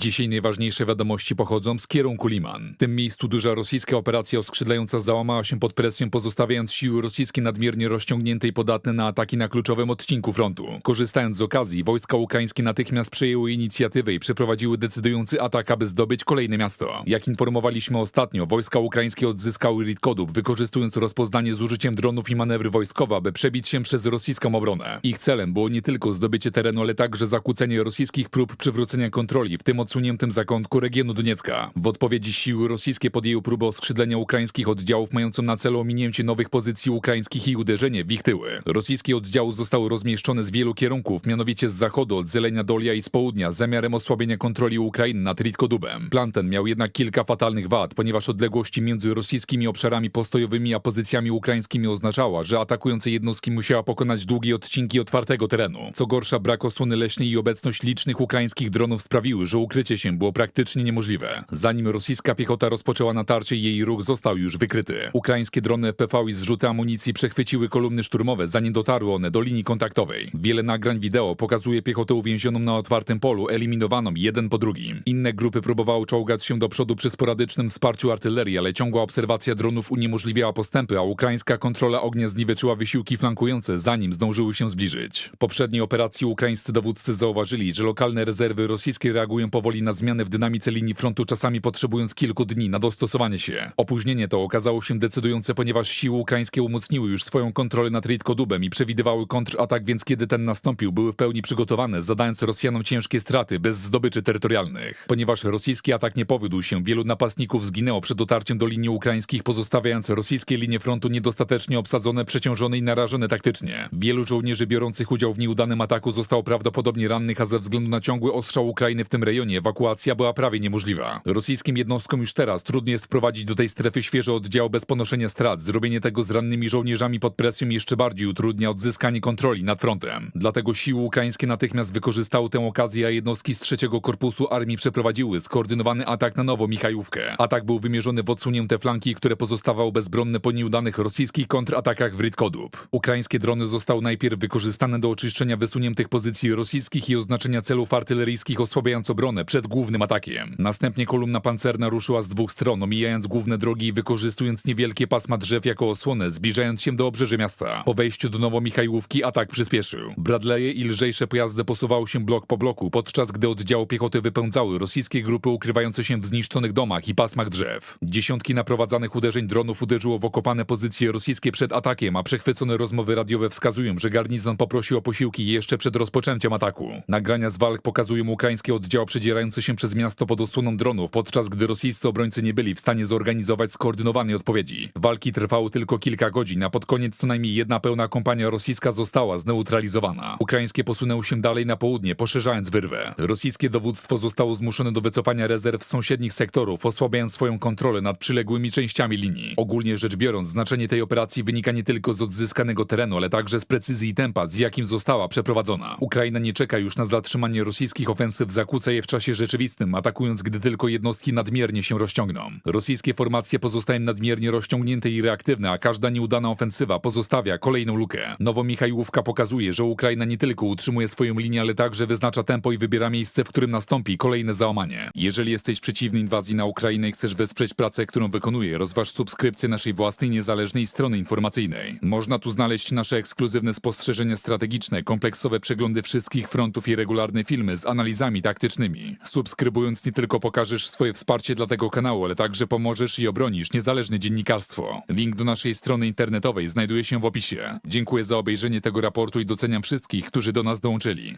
Dzisiaj najważniejsze wiadomości pochodzą z kierunku Liman. W tym miejscu duża rosyjska operacja oskrzydlająca załamała się pod presją, pozostawiając siły rosyjskie nadmiernie rozciągnięte i podatne na ataki na kluczowym odcinku frontu. Korzystając z okazji, wojska ukraińskie natychmiast przejęły inicjatywę i przeprowadziły decydujący atak, aby zdobyć kolejne miasto. Jak informowaliśmy ostatnio, wojska ukraińskie odzyskały Ritkodub, wykorzystując rozpoznanie z użyciem dronów i manewry wojskowe, aby przebić się przez rosyjską obronę. Ich celem było nie tylko zdobycie terenu, ale także zakłócenie rosyjskich prób przywrócenia kontroli w tym odsuniętym zakątku regionu Doniecka. W odpowiedzi siły rosyjskie podjęły próbę oskrzydlenia ukraińskich oddziałów mającą na celu ominięcie nowych pozycji ukraińskich i uderzenie w ich tyły. Rosyjskie oddziały zostały rozmieszczone z wielu kierunków, mianowicie z zachodu, od Zelenia Dolia i z południa, z zamiarem osłabienia kontroli Ukrainy nad Ritkodubem. Plan ten miał jednak kilka fatalnych wad, ponieważ odległości między rosyjskimi obszarami postojowymi a pozycjami ukraińskimi oznaczała, że atakujące jednostki musiała pokonać długie odcinki otwartego terenu. Co gorsza, brak osłony leśnej i obecność licznych ukraińskich dronów sprawiły, że ukrycie się było praktycznie niemożliwe. Zanim rosyjska piechota rozpoczęła natarcie, jej ruch został już wykryty. Ukraińskie drony FPV i zrzuty amunicji przechwyciły kolumny szturmowe, zanim dotarły one do linii kontaktowej. Wiele nagrań wideo pokazuje piechotę uwięzioną na otwartym polu, eliminowaną jeden po drugim. Inne grupy próbowały czołgać się do przodu przy sporadycznym wsparciu artylerii, ale ciągła obserwacja dronów uniemożliwiała postępy, a ukraińska kontrola ognia zniweczyła wysiłki flankujące, zanim zdążyły się zbliżyć. W poprzedniej operacji ukraińscy dowódcy zauważyli, że lokalne rezerwy rosyjskie reagują powoli na zmiany w dynamice linii frontu, czasami potrzebując kilku dni na dostosowanie się. Opóźnienie to okazało się decydujące, ponieważ siły ukraińskie umocniły już swoją kontrolę nad Ritkodubem i przewidywały kontratak, więc kiedy ten nastąpił, były w pełni przygotowane, zadając Rosjanom ciężkie straty bez zdobyczy terytorialnych. Ponieważ rosyjski atak nie powiódł się, wielu napastników zginęło przed dotarciem do linii ukraińskich, pozostawiając rosyjskie linie frontu niedostatecznie obsadzone, przeciążone i narażone taktycznie. Wielu żołnierzy biorących udział w nieudanym ataku zostało prawdopodobnie rannych, a ze względu na ciągły ostrzał Ukrainy w tym rejonie ewakuacja była prawie niemożliwa. Rosyjskim jednostkom już teraz trudno jest wprowadzić do tej strefy świeże oddział bez ponoszenia strat. Zrobienie tego z rannymi żołnierzami pod presją jeszcze bardziej utrudnia odzyskanie kontroli nad frontem. Dlatego siły ukraińskie natychmiast wykorzystały tę okazję, a jednostki z trzeciego korpusu armii przeprowadziły skoordynowany atak na Nowo Michajówkę. Atak był wymierzony w odsunięte flanki, które pozostawały bezbronne po nieudanych rosyjskich kontratakach w Ritkodub. Ukraińskie drony zostały najpierw wykorzystane do oczyszczenia wysuniętych pozycji rosyjskich i oznaczenia celów artyleryjskich osłabiając obronę przed głównym atakiem. Następnie kolumna pancerna ruszyła z dwóch stron, omijając główne drogi i wykorzystując niewielkie pasma drzew jako osłonę, zbliżając się do obrzeży miasta. Po wejściu do Nowomichajłówki atak przyspieszył. Bradleye i lżejsze pojazdy posuwały się blok po bloku, podczas gdy oddziały piechoty wypędzały rosyjskie grupy ukrywające się w zniszczonych domach i pasmach drzew. Dziesiątki naprowadzanych uderzeń dronów uderzyło w okopane pozycje rosyjskie przed atakiem, a przechwycone rozmowy radiowe wskazują, że garnizon poprosił o posiłki jeszcze przed rozpoczęciem ataku. Nagrania z walk pokazują ukraińskie oddziały przedzierające się przez miasto pod osłoną dronów, podczas gdy rosyjscy obrońcy nie byli w stanie zorganizować skoordynowanej odpowiedzi. Walki trwały tylko kilka godzin, a pod koniec co najmniej jedna pełna kompania rosyjska została zneutralizowana. Ukraińskie posunęły się dalej na południe, poszerzając wyrwę. Rosyjskie dowództwo zostało zmuszone do wycofania rezerw sąsiednich sektorów, osłabiając swoją kontrolę nad przyległymi częściami linii. Ogólnie rzecz biorąc, znaczenie tej operacji wynika nie tylko z odzyskanego terenu, ale także z precyzji i tempa, z jakim została przeprowadzona. Ukraina nie czeka już na zatrzymanie rosyjskich ofensyw, zakłóca je w czasie rzeczywistym, atakując, gdy tylko jednostki nadmiernie się rozciągną. Rosyjskie formacje pozostają nadmiernie rozciągnięte i reaktywne, a każda nieudana ofensywa pozostawia kolejną lukę. Nowomichajłówka pokazuje, że Ukraina nie tylko utrzymuje swoją linię, ale także wyznacza tempo i wybiera miejsce, w którym nastąpi kolejne załamanie. Jeżeli jesteś przeciwny inwazji na Ukrainę i chcesz wesprzeć pracę, którą wykonuję, rozważ subskrypcję naszej własnej niezależnej strony informacyjnej. Można tu znaleźć nasze ekskluzywne spostrzeżenia strategiczne, kompleksowe przeglądy wszystkich frontów i regularne filmy z analizami taktycznymi. Subskrybując nie tylko pokażesz swoje wsparcie dla tego kanału, ale także pomożesz i obronisz niezależne dziennikarstwo. Link do naszej strony internetowej znajduje się w opisie. Dziękuję za obejrzenie tego raportu i doceniam wszystkich, którzy do nas dołączyli.